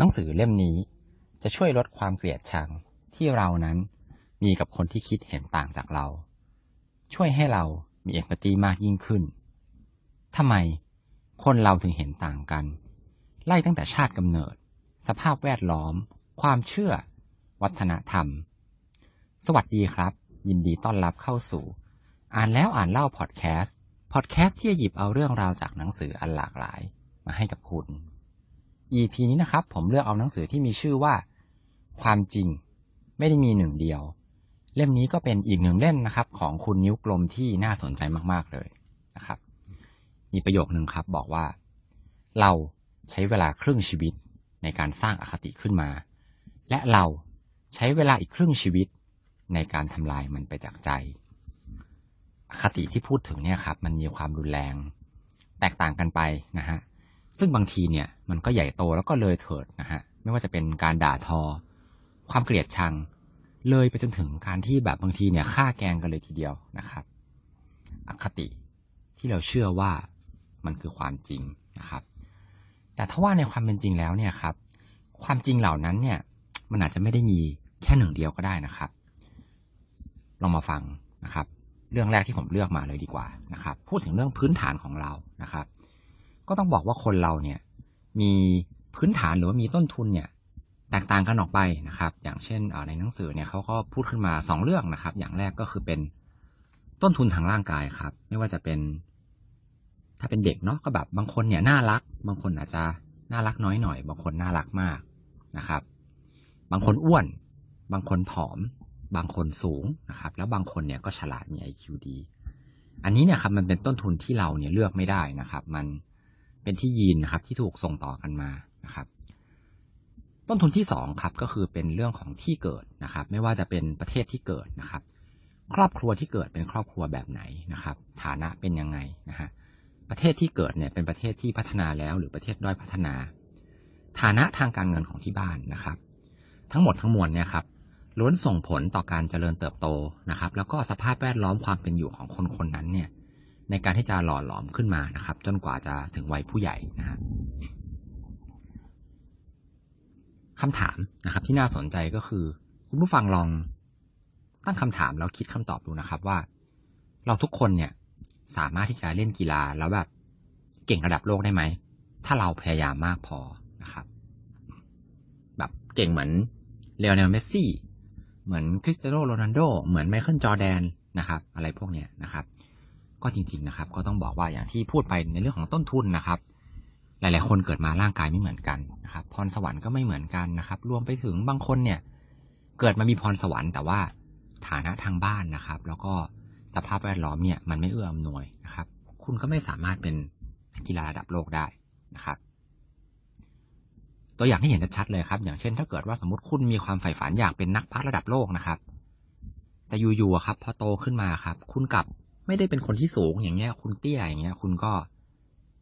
หนังสือเล่มนี้จะช่วยลดความเกลียดชังที่เรานั้นมีกับคนที่คิดเห็นต่างจากเรา ช่วยให้เรามีเอมพัตตีมากยิ่งขึ้นทำไมคนเราถึงเห็นต่างกัน ไล่ตั้งแต่ชาติกำเนิด สภาพแวดล้อม ความเชื่อ วัฒนธรรม สวัสดีครับ ยินดีต้อนรับเข้าสู่ อ่านแล้วอ่านเล่าพอดแคสต์พอดแคสต์ที่จะหยิบเอาเรื่องราวจากหนังสืออันหลากหลาย มาให้กับคุณ EP นี้นะครับ ผมเลือกเอาหนังสือที่มีชื่อว่า ความจริง ไม่ได้มีหนึ่งเดียว เล่มนี้ก็เป็นอีกหนึ่งเล่มนะครับ ของคุณนิ้วกลมที่น่าสนใจมาก ๆเลยนะครับ มีประโยคหนึ่งครับ บอกว่า เราใช้เวลาครึ่งชีวิตในการสร้างอคติขึ้นมา และเราใช้เวลาอีกครึ่งชีวิตในการทำลายมันไปจากใจอคติที่พูดถึงเนี่ยครับ มันมีความรุนแรง แตกต่างกันไปนะฮะ ซึ่งบางทีเนี่ยมันก็ใหญ่โตแล้วก็เลยเถิดนะฮะไม่ว่าจะเป็นการด่าทอ ความเกลียดชัง เลยไปจนถึงการที่แบบบางทีเนี่ยฆ่าแกงกันเลยทีเดียวนะครับ อคติที่เราเชื่อว่ามันคือความจริงนะครับ แต่ถ้าว่าในความเป็นจริงแล้วเนี่ยครับ ความจริงเหล่านั้นเนี่ยมันอาจจะไม่ได้มีแค่หนึ่งเดียวก็ได้นะครับ ลองมาฟังนะครับ เรื่องแรกที่ผมเลือกมาเลยดีกว่านะครับ พูดถึงเรื่องพื้นฐานของเรานะครับ ก็ต้องบอกว่าคนเราเนี่ย มีพื้นฐานหรือว่ามีต้นทุนเนี่ย แตกต่างกันออกไปนะครับ อย่างเช่นในหนังสือเนี่ยเขาก็พูดขึ้นมาสองเรื่องนะครับ อย่างแรกก็คือเป็นต้นทุนทางร่างกายครับ ไม่ว่าจะเป็น ถ้าเป็นเด็กเนาะก็แบบบางคนเนี่ยน่ารัก บางคนอาจจะน่ารักน้อยหน่อย บางคนน่ารักมากนะครับ บางคนอ้วน บางคนผอม บางคนสูงนะครับ แล้วบางคนเนี่ยก็ฉลาดมี IQ ดี อันนี้เนี่ยครับมันเป็นต้นทุนที่เราเนี่ยเลือกไม่ได้นะครับ มัน เป็นที่ยีนนะครับที่ถูกส่งต่อกันมานะครับ ต้นทุนที่สองครับก็คือเป็นเรื่องของที่เกิดนะครับ ไม่ว่าจะเป็นประเทศที่เกิดนะครับ ครอบครัวที่เกิดเป็นครอบครัวแบบไหนนะครับ ฐานะเป็นยังไงนะฮะประเทศที่เกิดเนี่ยเป็นประเทศที่พัฒนาแล้ว หรือประเทศด้อยพัฒนา ฐานะทางการเงินของที่บ้านนะครับ ทั้งหมดทั้งมวลเนี่ยครับล้วนส่งผลต่อการเจริญเติบโตนะครับ แล้วก็สภาพแวดล้อมความเป็นอยู่ของคนคนนั้นเนี่ย ในการที่จะหล่อหลอมขึ้นมานะครับ จนกว่าจะถึงวัยผู้ใหญ่นะฮะคำถามนะครับ ที่น่าสนใจก็คือ คุณผู้ฟังลองตั้งคำถามแล้วคิดคำตอบดูนะครับว่า เราทุกคนเนี่ยสามารถที่จะเล่นกีฬาแล้วแบบเก่งระดับโลกได้ไหม ถ้าเราพยายามมากพอนะครับ แบบเก่งเหมือนเลโอเนลเมสซี่ เหมือนคริสเตียโนโรนัลโด เหมือนไมเคิลจอแดนนะครับ อะไรพวกเนี้ยนะครับ ก็จริง ๆนะครับ ก็ต้องบอกว่าอย่างที่พูดไปในเรื่องของต้นทุนนะครับ หลาย ๆ คนเกิดมาร่างกายไม่เหมือนกันนะครับ พรสวรรค์ก็ไม่เหมือนกันนะครับ รวมไปถึงบางคนเนี่ย เกิดมามีพรสวรรค์แต่ว่าฐานะทางบ้านนะครับ แล้วก็สภาพแวดล้อมเนี่ยมันไม่เอื้ออำนวยนะครับ คุณก็ไม่สามารถเป็นกีฬาระดับโลกได้นะครับ ตัวอย่างที่เห็นชัดเลยครับ อย่างเช่น ถ้าเกิดว่าสมมติคุณมีความใฝ่ฝันอยากเป็นนักพัฒระดับโลกนะครับ แต่อยู่ๆครับพอโตขึ้นมาครับ คุณกลับ ไม่ได้เป็นคนที่สูงอย่างเงี้ย คุณเตี้ยอย่างเงี้ย คุณก็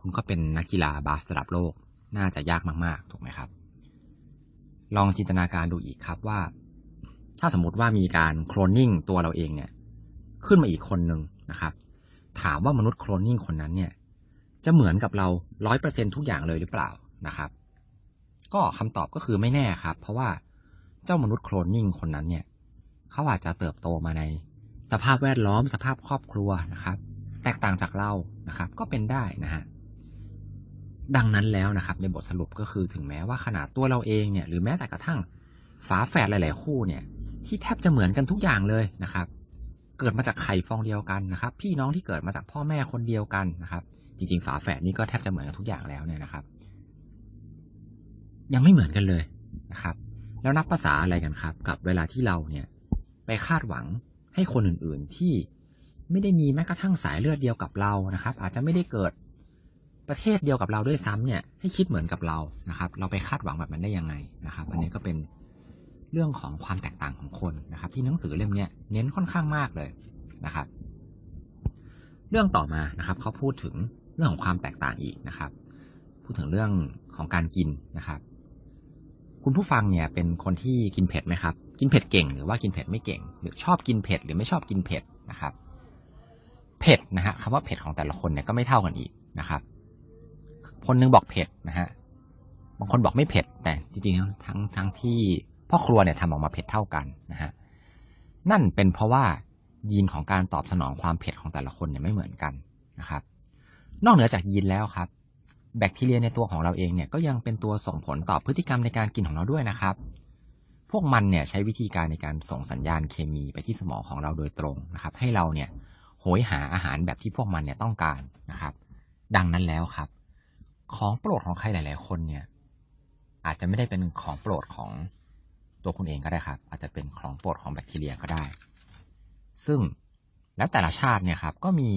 คุณก็เป็นนักกีฬาบาสระดับโลก น่าจะยากมาก ๆ ถูกไหมครับ ลองจินตนาการดูอีกครับว่า ถ้าสมมติว่ามีการโคลนนิ่งตัวเราเองเนี่ย ขึ้นมาอีกคนหนึ่งนะครับ ถามว่ามนุษย์โคลนนิ่งคนนั้นเนี่ย จะเหมือนกับเราร้อยเปอร์เซ็นทุกอย่างเลยหรือเปล่านะครับ ก็คำตอบก็คือไม่แน่ครับ เพราะว่าเจ้ามนุษย์โคลนนิ่งคนนั้นเนี่ยเขาอาจจะเติบโตมาใน สภาพแวดล้อม สภาพครอบครัวนะครับ แตกต่างจากเรานะครับ ก็เป็นได้นะฮะดังนั้นแล้วนะครับ ในบทสรุปก็คือถึงแม้ว่าขนาดตัวเราเองเนี่ยหรือแม้แต่กระทั่งฝาแฝดหลาย ๆ คู่เนี่ย ที่แทบจะเหมือนกันทุกอย่างเลยนะครับ เกิดมาจากไข่ฟองเดียวกันนะครับ พี่น้องที่เกิดมาจากพ่อแม่คนเดียวกันนะครับ จริง ๆ ฝาแฝดนี่ก็แทบจะเหมือนกันทุกอย่างแล้วเนี่ยนะครับ ยังไม่เหมือนกันเลยนะครับ แล้วนับภาษาอะไรกันครับ กับเวลาที่เราเนี่ย ไปคาดหวัง ให้คนอื่นๆที่ไม่ได้มีแม้กระทั่งสายเลือดเดียวกับเรานะครับ อาจจะไม่ได้เกิดประเทศเดียวกับเราด้วยซ้ำเนี่ยให้คิดเหมือนกับเรานะครับ เราไปคาดหวังแบบนั้นได้ยังไงนะครับ อันนี้ก็เป็นเรื่องของความแตกต่างของคนนะครับ ที่หนังสือเล่มนี้เน้นค่อนข้างมากเลยนะครับ เรื่องต่อมานะครับเขาพูดถึงเรื่องของความแตกต่างอีกนะครับ พูดถึงเรื่องของการกินนะครับ คุณผู้ฟังเนี่ยเป็นคนที่กินเผ็ดไหมครับ กินเผ็ดเก่งหรือว่ากินเผ็ดไม่เก่ง หรือชอบกินเผ็ดหรือไม่ชอบกินเผ็ดนะครับ เผ็ดนะฮะคำว่าเผ็ดของแต่ละคนเนี่ยก็ไม่เท่ากันอีกนะครับ คนนึงบอกเผ็ดนะฮะบางคนบอกไม่เผ็ด แต่จริงๆทั้งทั้งที่พ่อครัวเนี่ยทำออกมาเผ็ดเท่ากันนะฮะนั่นเป็นเพราะว่ายีนของการตอบสนองความเผ็ดของแต่ละคนเนี่ยไม่เหมือนกันนะครับ นอกเหนือจากยีนแล้วครับ แบคทีเรียในตัวของเราเองเนี่ยก็ยังเป็นตัวส่งผลต่อพฤติกรรมในการกินของเราด้วยนะครับ พวกมันเนี่ยใช้วิธีการในการส่งสัญญาณเคมีไปที่สมองของเราโดยตรงนะครับ ให้เราเนี่ยโหยหาอาหารแบบที่พวกมันเนี่ยต้องการนะครับ ดังนั้นแล้วครับ ของโปรดของใครหลาย ๆ คนเนี่ย อาจจะไม่ได้เป็นของโปรดของตัวคุณเองก็ได้ครับ อาจจะเป็นของโปรดของแบคทีเรียก็ได้ ซึ่งแล้วแต่ละชาติเนี่ยครับ ก็มี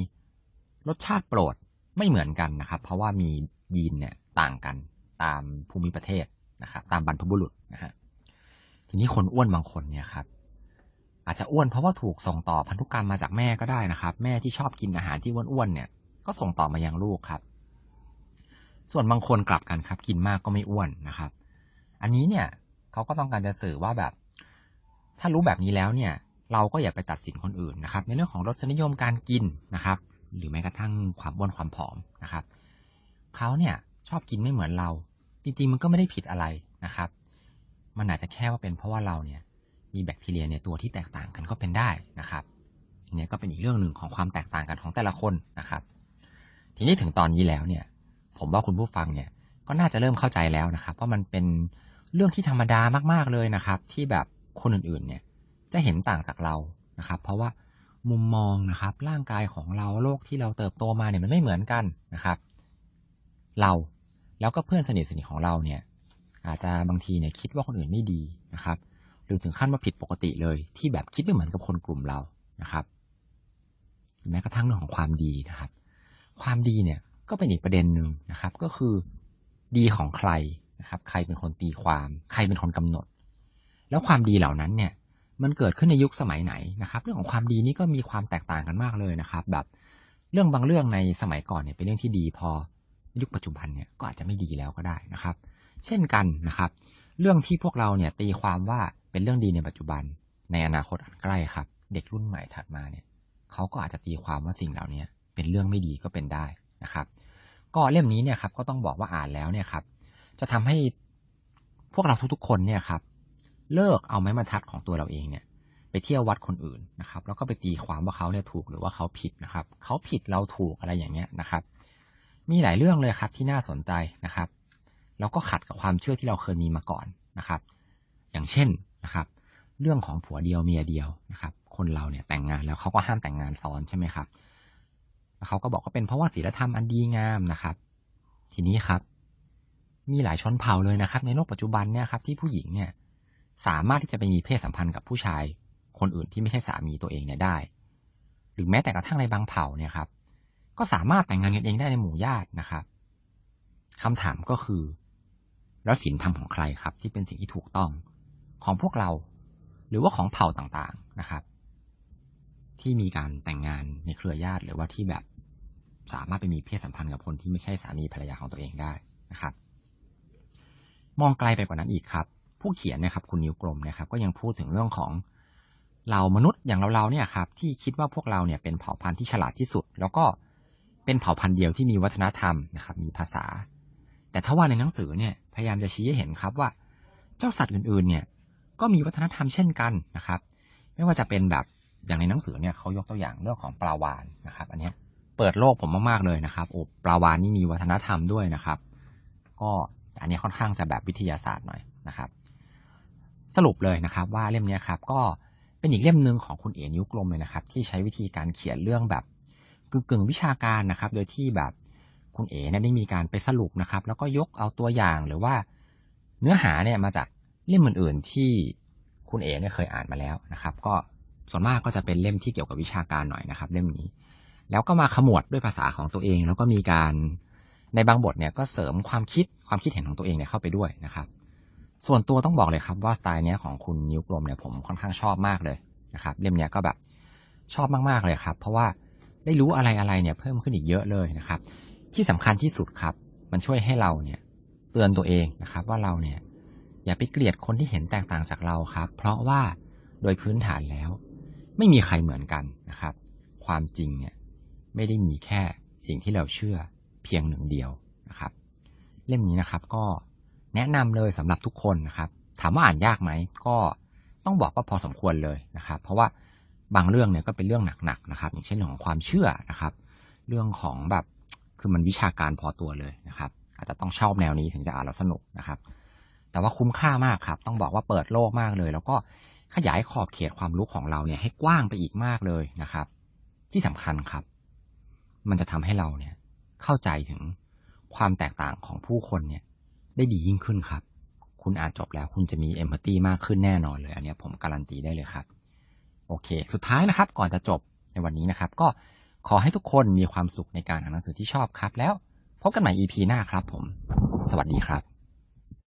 รสชาติโปรดไม่เหมือนกันนะครับ เพราะว่ามียีนเนี่ยต่างกันตามภูมิประเทศนะครับ ตามบรรพบุรุษนะฮะ ทีนี้คนอ้วนบางคนเนี่ยครับ อาจจะอ้วนเพราะว่าถูกส่งต่อพันธุกรรมมาจากแม่ก็ได้นะครับ แม่ที่ชอบกินอาหารที่อ้วนๆเนี่ย ก็ส่งต่อมายังลูกครับ ส่วนบางคนกลับกันครับ กินมากก็ไม่อ้วนนะครับ อันนี้เนี่ยเขาก็ต้องการจะสื่อว่าแบบ ถ้ารู้แบบนี้แล้วเนี่ย เราก็อย่าไปตัดสินคนอื่นนะครับ ในเรื่องของรสนิยมการกินนะครับ หรือแม้กระทั่งความอ้วนความผอมนะครับเขาเนี่ยชอบกินไม่เหมือนเรา จริง ๆ มันก็ไม่ได้ผิดอะไรนะครับ มันอาจจะแค่ว่าเป็นเพราะว่าเราเนี่ยมีแบคทีเรียในตัวที่แตกต่างกันก็เป็นได้นะครับเนี่ยก็เป็นอีกเรื่องหนึ่งของความแตกต่างกันของแต่ละคนนะครับ ทีนี้ถึงตอนนี้แล้วเนี่ย ผมว่าคุณผู้ฟังเนี่ยก็น่าจะเริ่มเข้าใจแล้วนะครับว่ามันเป็นเรื่องที่ธรรมดามากๆเลยนะครับ ที่แบบคนอื่นๆเนี่ยจะเห็นต่างจากเรานะครับ เพราะว่ามุมมองนะครับร่างกายของเราโลกที่เราเติบโตมาเนี่ยมันไม่เหมือนกันนะครับ เราแล้วก็เพื่อนสนิทสนิทของเราเนี่ย อาจจะบางทีเนี่ยคิดว่าคนอื่นไม่ดีนะครับ หรือถึงขั้นว่าผิดปกติเลย ที่แบบคิดไม่เหมือนกับคนกลุ่มเรานะครับแม้กระทั่งเรื่องของความดีนะครับ ความดีเนี่ยก็เป็นอีกประเด็นหนึ่งนะครับ ก็คือดีของใครนะครับ ใครเป็นคนตีความ ใครเป็นคนกำหนด แล้วความดีเหล่านั้นเนี่ยมันเกิดขึ้นในยุคสมัยไหนนะครับ เรื่องของความดีนี่ก็มีความแตกต่างกันมากเลยนะครับ แบบเรื่องบางเรื่องในสมัยก่อนเนี่ยเป็นเรื่องที่ดีพอยุคปัจจุบันเนี่ยก็อาจจะไม่ดีแล้วก็ได้นะครับ เช่นกันนะครับ เรื่องที่พวกเราเนี่ยตีความว่าเป็นเรื่องดีในปัจจุบัน ในอนาคตอันใกล้ครับ เด็กรุ่นใหม่ถัดมาเนี่ยเขาก็อาจจะตีความว่าสิ่งเหล่านี้เป็นเรื่องไม่ดีก็เป็นได้นะครับ ก็เล่มนี้เนี่ยครับก็ต้องบอกว่าอ่านแล้วเนี่ยครับ จะทำให้พวกเราทุกๆคนเนี่ยครับ เลิกเอาไม้บรรทัดของตัวเราเองเนี่ยไปเที่ยววัดคนอื่นนะครับ แล้วก็ไปตีความว่าเขาเนี่ยถูกหรือว่าเขาผิดนะครับ เขาผิดเราถูกอะไรอย่างเงี้ยนะครับ มีหลายเรื่องเลยครับที่น่าสนใจนะครับ แล้วก็ขัดกับความเชื่อที่เราเคยมีมาก่อนนะครับ อย่างเช่นนะครับ เรื่องของผัวเดียวเมียเดียวนะครับ คนเราเนี่ยแต่งงานแล้วเขาก็ห้ามแต่งงานซ้อนใช่ไหมครับเขาก็บอกว่าเป็นเพราะว่าศีลธรรมอันดีงามนะครับ ทีนี้ครับ มีหลายชนเผ่าเลยนะครับ ในโลกปัจจุบันเนี่ยครับที่ผู้หญิงเนี่ยสามารถที่จะไปมีเพศสัมพันธ์กับผู้ชาย คนอื่นที่ไม่ใช่สามีตัวเองเนี่ยได้ หรือแม้แต่กระทั่งในบางเผ่าเนี่ยครับ ก็สามารถแต่งงานกันเองได้ในหมู่ญาตินะครับคำถามก็คือ แล้วศีลธรรมของใครครับ ที่เป็นสิ่งที่ถูกต้องของพวกเรา หรือว่าของเผ่าต่างๆนะครับ ที่มีการแต่งงานในเครือญาติหรือว่าที่แบบสามารถไปมีเพศสัมพันธ์กับคนที่ไม่ใช่สามีภรรยาของตัวเองได้นะครับ มองไกลไปกว่านั้นอีกครับ ผู้เขียนนะครับ คุณนิวกลมนะครับ ก็ยังพูดถึงเรื่องของเรามนุษย์อย่างเราๆเนี่ยครับ ที่คิดว่าพวกเราเนี่ยเป็นเผ่าพันธุ์ที่ฉลาดที่สุด แล้วก็เป็นเผ่าพันธุ์เดียวที่มีวัฒนธรรมนะครับ มีภาษา แต่ถ้าว่าในหนังสือเนี่ย พยายามจะชี้ให้เห็นครับว่า เจ้าสัตว์อื่นๆ เนี่ย ก็มีวัฒนธรรมเช่นกันนะครับ ไม่ว่าจะเป็นแบบอย่างในหนังสือเนี่ยเขายกตัวอย่างเรื่องของปลาวานนะครับ อันนี้เปิดโลกผมมากๆเลยนะครับโอ้ปลาวานนี่มีวัฒนธรรมด้วยนะครับ ก็อันนี้ค่อนข้างจะแบบวิทยาศาสตร์หน่อยนะครับ สรุปเลยนะครับ ว่าเล่มนี้ครับ ก็เป็นอีกเล่มหนึ่งของคุณเอ๋นิ้วกลมเลยนะครับ ที่ใช้วิธีการเขียนเรื่องแบบกึ่งๆวิชาการนะครับ โดยที่แบบ คุณเอ๋เนี่ยได้มีการไปสรุปนะครับ แล้วก็ยกเอาตัวอย่างหรือว่า เนื้อหาเนี่ยมาจากเล่มอื่นๆที่คุณเอ๋เนี่ยเคยอ่านมาแล้วนะครับ ก็ส่วนมากก็จะเป็นเล่มที่เกี่ยวกับวิชาการหน่อยนะครับ เล่มนี้ แล้วก็มาขมวดด้วยภาษาของตัวเอง แล้วก็มีการในบางบทเนี่ยก็เสริมความคิดความคิดเห็นของตัวเองเนี่ยเข้าไปด้วยนะครับ ส่วนตัวต้องบอกเลยครับว่าสไตล์เนี้ยของคุณนิ้วกลมเนี่ยผมค่อนข้างชอบมากเลยนะครับ เล่มเนี้ยก็แบบชอบมากๆเลยครับ เพราะว่าได้รู้อะไรอะไรเนี่ยเพิ่มขึ้นอีกเยอะเลยนะครับ ที่สำคัญที่สุดครับ มันช่วยให้เราเนี่ย เตือนตัวเองนะครับ ว่าเราเนี่ย อย่าไปเกลียดคนที่เห็นแตกต่างจากเราครับ เพราะว่าโดยพื้นฐานแล้ว ไม่มีใครเหมือนกันนะครับ ความจริงเนี่ยไม่ได้มีแค่สิ่งที่เราเชื่อเพียงหนึ่งเดียวนะครับ เล่มนี้นะครับก็แนะนำเลยสำหรับทุกคนนะครับ ถามว่าอ่านยากไหมก็ต้องบอกว่าพอสมควรเลยนะครับ เพราะว่าบางเรื่องเนี่ยก็เป็นเรื่องหนักๆนะครับ อย่างเช่นเรื่องของความเชื่อนะครับ เรื่องของแบบ คือมันวิชาการพอตัวเลยนะครับ อาจจะต้องชอบแนวนี้ถึงจะอ่านแล้วสนุกนะครับ แต่ว่าคุ้มค่ามากครับ ต้องบอกว่าเปิดโลกมากเลย แล้วก็ขยายขอบเขตความรู้ของเราเนี่ยให้กว้างไปอีกมากเลยนะครับ ที่สำคัญครับ มันจะทำให้เราเนี่ยเข้าใจถึงความแตกต่างของผู้คนเนี่ย ได้ดียิ่งขึ้นครับ คุณอ่านจบแล้วคุณจะมีเอมพัตตีมากขึ้นแน่นอนเลย อันนี้ผมการันตีได้เลยครับ โอเค สุดท้ายนะครับ ก่อนจะจบในวันนี้นะครับ ก็ ขอให้ทุกคนมีความสุขในการอ่านหนังสือที่ชอบครับ แล้วพบกันใหม่ EP หน้าครับผม สวัสดีครับ